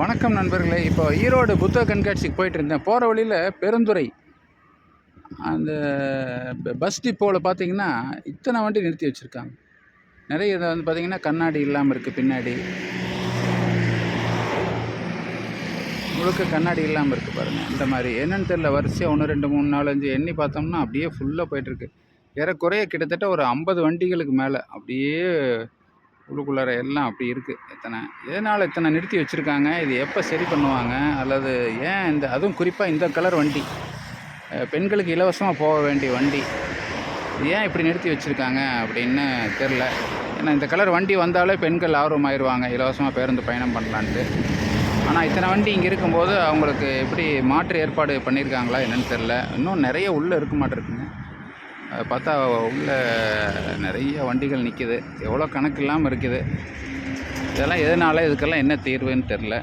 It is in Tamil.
வணக்கம் நண்பர்களே. இப்போ ஈரோடு புத்தக கண்காட்சிக்கு போயிட்டு இருந்தேன் போகிற வழியில் பெருந்துறை. அந்த பஸ் டிப்போவில் பார்த்தீங்கன்னா இத்தனை வண்டி நிறுத்தி வச்சுருக்காங்க. நிறைய இதை வந்து பார்த்தீங்கன்னா கண்ணாடி இல்லாமல் இருக்குது பின்னாடி. முழுக்க கண்ணாடி இல்லாமல் இருக்குது பாருங்கள் இந்த மாதிரி. என்னென்னு தெரியல வரிசையாக ஒன்று ரெண்டு மூணு நாலஞ்சு எண்ணி பார்த்தோம்னா அப்படியே ஃபுல்லாக போயிட்டுருக்கு. ஏறக்குறைய கிட்டத்தட்ட ஒரு ஐம்பது வண்டிகளுக்கு மேலே அப்படியே உள்ளுக்குள்ளார எல்லாம் அப்படி இருக்குது எத்தனை எதனால் இத்தனை நிறுத்தி வச்சுருக்காங்க? இது எப்போ சரி பண்ணுவாங்க? அல்லது ஏன் இந்த அதுவும் குறிப்பாக இந்த கலர் வண்டி. பெண்களுக்கு இலவசமாக போக வேண்டிய வண்டி. இது ஏன் இப்படி நிறுத்தி வச்சுருக்காங்க அப்படின்னு தெரில ஏன்னா இந்த கலர் வண்டி வந்தாலே பெண்கள் ஆர்வமாயிருவாங்க. இலவசமாக பேருந்து பயணம் பண்ணலான்ட்டு. ஆனால் இத்தனை வண்டி இங்கே இருக்கும்போது அவங்களுக்கு எப்படி மாற்று ஏற்பாடு பண்ணியிருக்காங்களா என்னென்னு தெரில இன்னும் நிறைய உள்ளே இருக்க மாட்டிருக்குங்க. பார்த்தா உள்ளே நிறைய வண்டிகள் நிற்கிது எவ்வளோ கணக்கு இல்லாமல் இருக்குது. இதெல்லாம் எதனால இதுக்கெல்லாம் என்ன தீர்வுன்னு தெரில.